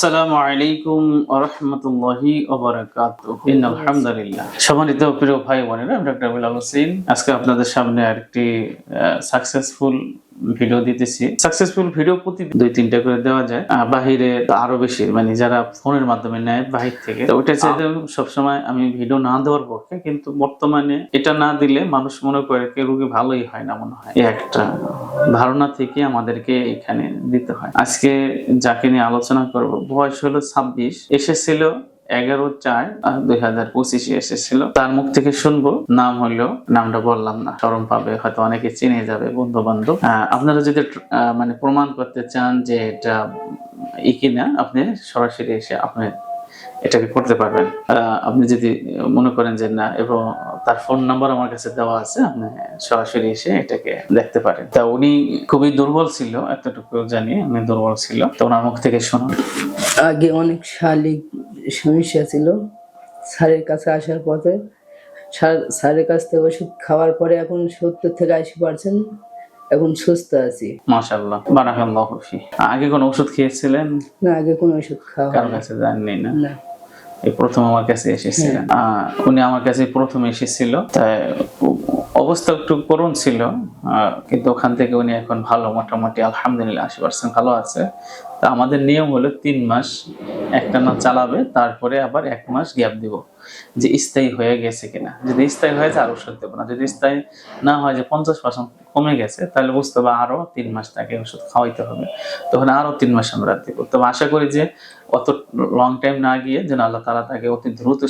আসসালামু আলাইকুম রহমতুল্লাহি আলহামদুলিল্লাহ সম্মানিত প্রিয় ভাই বোনেরা আমি ডক্টর বিলাল হোসেন। আজকে আপনাদের সামনে আরেকটি সাকসেসফুল ভিডিও দিতেছি। সাকসেসফুল ভিডিও প্রতি দুই তিনটা করে দেওয়া যায়। বাহিরে আরও বেশি মানে যারা ফোনের মাধ্যমে নেয় বাহির থেকে। তো ওইটা চাইতে সবসময় আমি ভিডিও না দেওয়ার পক্ষে কিন্তু বর্তমানে এটা না দিলে মানুষ মনে করে কি রুগী ভালোই হয় না মনে হয়। একটা ধারণা থেকে আমাদেরকে এখানে দিতে হয়। আজকে যাকে নিয়ে আলোচনা করব বয়স হলো ছাব্বিশ এসেছিল এগারো চার দুই পঁচিশে এসেছিল। তার মুখ থেকে শুনব, নাম হলো নামটা বললাম না। সরম পাবে, হয়তো অনেকে চিনে যাবে বন্ধু বান্ধব আপনারা যদি মানে প্রমাণ করতে চান যে এটা ই কিনা, আপনি সরাসরি এসে আপনি এটাকে করতে পারবেন। আপনি যদি মনে করেন যে না, এবং তার ফোন নাম্বার আমার কাছে দেওয়া আছে, আপনি সরাসরি এসে এটাকে দেখতে পারেন। তা উনি খুবই দুর্বল ছিল, এতটুকু জানি, উনি দুর্বল ছিল। তো ওনার মুখ থেকে শুনুন। আগে অনেক শারীরিক সমস্যা ছিল। স্যারের কাছে আসার পথে স্যার- স্যারের কাছ থেকে ওষুধ খাওয়ার পরে এখন সত্তর থেকে আশি পার্সেন্ট এখন সুস্থ আছি। মাশাআল্লাহ বারাকাল্লাহু ফি আগে কোন ওষুধ খেয়েছিলেন? না আগে কোন ওষুধ খাওয়া কারণ আছে কাছে জাননি না? না। এই প্রথম আমার কাছে এসেছিলেন আহ, উনি আমার কাছে প্রথম এসেছিল। তাই অবস্থা একটু করুণ ছিল। আহ, কিন্তু ওখান থেকে উনি এখন ভালো মোটামুটি আলহামদুলিল্লাহ আশি পার্সেন্ট ভালো আছে। তা আমাদের নিয়ম হলো তিন মাস একটা না চালাবে তারপরে আবার এক মাস গ্যাপ দিব। যে স্থায়ী হয়ে গেছে কিনা। যদি স্থায়ী হয়ে যায়, আর ওষুধ দেবো না। যদি স্থায়ী না হয়, যে পঞ্চাশ পার্সেন্ট কমে গেছে, তাহলে বুঝতে হবে আরও তিন মাস তাকে ওষুধ খাওয়াইতে হবে। তখন আরও তিন মাস আমরা দেবো। তবে আশা করি যে অত লং টাইম না গিয়ে যেন আল্লাহ তালা তাকে অতি দ্রুত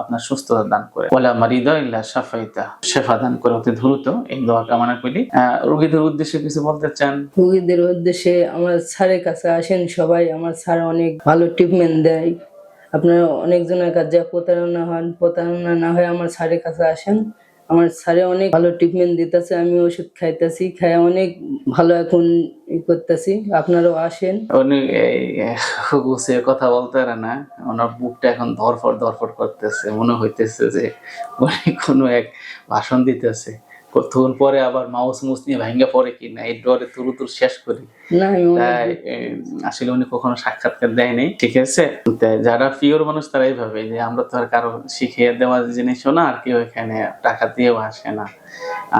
আপনার সুস্থতা দান করে। ওলা মারিদা ইল্লা সাফাইতা শেফা দান করে অতি দ্রুত এই দোয়া কামনা করি। রোগীদের উদ্দেশ্যে কিছু বলতে চান? রোগীদের উদ্দেশ্যে আমার স্যারের কাছে আসেন সবাই। আমার স্যার অনেক ভালো ট্রিটমেন্ট দেয়। আপনারা অনেকজনের কাছে প্রতারণা হন, প্রতারণা না হয়ে আমার স্যারের কাছে আসেন। আমার স্যারে অনেক ভালো ট্রিটমেন্ট দিতেছে, আমি ওষুধ খাইতেছি খাই অনেক ভালো এখন করতেছি, আপনারাও আসেন। এই গুছিয়ে কথা বলতে পারে না, ওনার বুকটা এখন ধরফর ধরফর করতেছে, মনে হইতেছে যে উনি কোনো এক ভাষণ দিতেছে। কতক্ষণ পরে আবার মাউস মুস নিয়ে ভাঙ্গা পড়ে কি না এই ডরে তুরু তুর শেষ করি। তাই আসলে উনি কখনো সাক্ষাৎকার দেয়নি ঠিক আছে? যারা পিওর মানুষ তারা এইভাবে যে আমরা তো আর কারও শিখিয়ে দেওয়া জিনিসও না আর কেউ এখানে টাকা দিয়েও আসে না।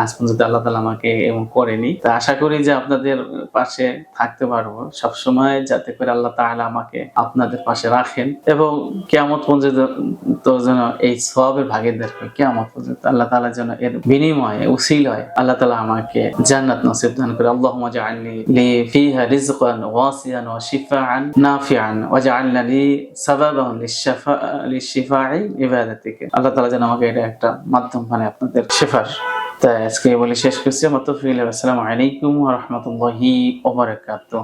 আজ পর্যন্ত আল্লাহ তালা আমাকে এমন করেনি। তা আশা করি যে আপনাদের পাশে থাকতে পারব। সবসময় যাতে করে আল্লাহ তাআলা আমাকে আপনাদের পাশে রাখেন এবং কেমন পর্যন্ত যেন এই সবের ভাগিদার হয় কেমন পর্যন্ত আল্লাহ তাআলা যেন এর বিনিময়ে উসিল হয় আল্লাহ তাআলা আমাকে জান্নাত নসিব দান করে। আল্লাহুম্মা জাআলনি লি ফিহা রিজকান ওয়াসিয়ান ওয়া শিফাআন নাফিআন ওয়াজআলনা লি সাবাবান লিশফা লিশিফাই ইবাদাতিকে। আল্লাহ তাআলা যেন আমাকে এটা একটা মাধ্যম মানে আপনাদের শেফার। তাই আজকে বলে শেষ করছি। আমার তৌফিক আসসালামু আলাইকুম ওয়া রাহমাতুল্লাহি ওয়া বারাকাতুহু।